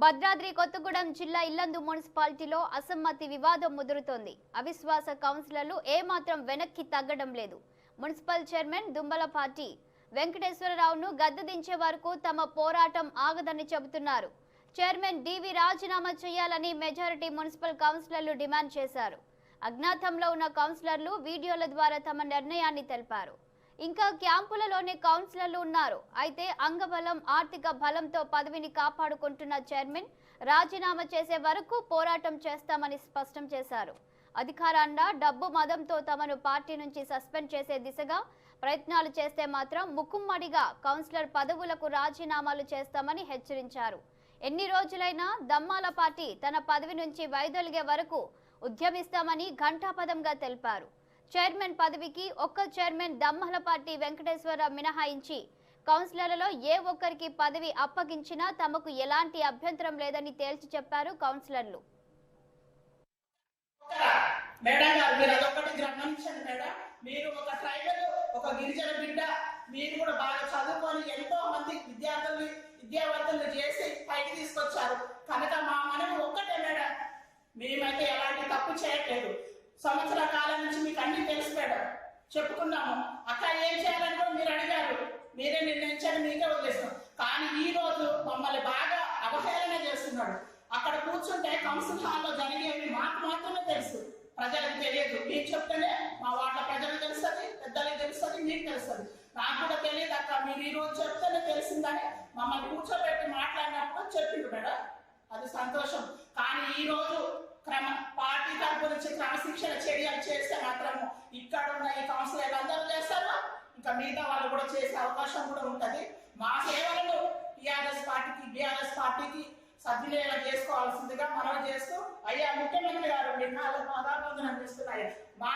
భద్రాద్రి కొత్తగూడెం జిల్లా ఇల్లందు మున్సిపాలిటీలో అసమ్మతి వివాదం ముదురుతోంది. అవిశ్వాస కౌన్సిలర్లు ఏమాత్రం వెనక్కి తగ్గడం లేదు. మున్సిపల్ చైర్మన్ దుంబల పార్టీ వెంకటేశ్వరరావును గద్దదించే వరకు తమ పోరాటం ఆగదని చెబుతున్నారు. చైర్మన్ డివి రాజీనామా చేయాలని మెజారిటీ మున్సిపల్ కౌన్సిలర్లు డిమాండ్ చేశారు. అజ్ఞాతంలో ఉన్న కౌన్సిలర్లు వీడియోల ద్వారా తమ నిర్ణయాన్ని తెలిపారు. ఇంకా క్యాంపులలోనే కౌన్సిలర్లు ఉన్నారు. అయితే అంగబలం ఆర్థిక బలంతో పదవిని కాపాడుకుంటున్న చైర్మన్ రాజీనామా చేసే వరకు పోరాటం చేస్తామని స్పష్టం చేశారు. అధికారాన్న డబ్బు మదంతో తమను పార్టీ నుంచి సస్పెండ్ చేసే దిశగా ప్రయత్నాలు చేస్తే మాత్రం ముక్కుమ్మడిగా కౌన్సిలర్ పదవులకు రాజీనామాలు చేస్తామని హెచ్చరించారు. ఎన్ని రోజులైనా దమ్మాల పార్టీ తన పదవి నుంచి వైదొలిగే వరకు ఉద్యమిస్తామని ఘంటాపదంగా తెలిపారు. చైర్మన్ పదవికి ఒక్క చైర్మన్ దమ్మల పార్టీ వెంకటేశ్వరరావు మినహాయించి కౌన్సిలర్లలో ఏ ఒక్కరికి పదవి అప్పగించినా తమకు ఎలాంటి అభ్యంతరం లేదని తేల్చి చెప్పారు కౌన్సిలర్లు. మేడం గారు మీరు అదొక్కటి గమనించండి మేడం. మీరు ఒక ట్రైబల్ ఒక గిరిజన బిడ్డ మీరు కూడా బాగా చదువుకొని ఎంతో మంది విద్యార్థుల్ని విద్యావంతుల్ని చేసి పైకి తీసుకొచ్చారు. కనుక మా మనం ఒక్కటే మేడం మేమైతే ఎలాంటి తప్పు చేయట్లేదు సంవత్సర కాలం నుంచి మీకు అన్ని తెలుసు మేడం చెప్పుకున్నాము. అక్క ఏం చేయాలని కూడా మీరు అడిగారు. మీరే నిర్ణయించారు మీకే వదిలేస్తాం కానీ ఈ రోజు మమ్మల్ని బాగా అవహేళన చేస్తున్నాడు. అక్కడ కూర్చుంటే కౌన్సిల్ హాల్లో జరిగేవి మాకు మాత్రమే తెలుసు. ప్రజలకు తెలియదు. మీకు చెప్తేనే మా వాళ్ళ ప్రజలకు తెలుస్తుంది పెద్దలకు తెలుస్తుంది మీకు తెలుస్తుంది. నాకు కూడా తెలియదు అక్క. మీరు ఈ రోజు చెప్తేనే తెలిసిందని మమ్మల్ని కూర్చోబెట్టి మాట్లాడినప్పుడు చెప్పిండు మేడం. అది సంతోషం. కానీ ఈ రోజు క్రమ పార్టీ తరపు నుంచి క్రమశిక్షణ చర్యలు చేస్తే మాత్రము ఇక్కడ ఉన్న ఈ కౌన్సిలర్లు అందరూ చేస్తారు? ఇంకా మిగతా వాళ్ళు కూడా చేసే అవకాశం కూడా ఉంటది. మా సేవలను టిఆర్ఎస్ పార్టీకి బిఆర్ఎస్ పార్టీకి సద్వినియోగం చేసుకోవాల్సిందిగా మనం చేస్తూ అయ్యా ముఖ్యమంత్రి గారు మీ కాళ్ళ పాదాబంధనం చేస్తున్నాయి. మా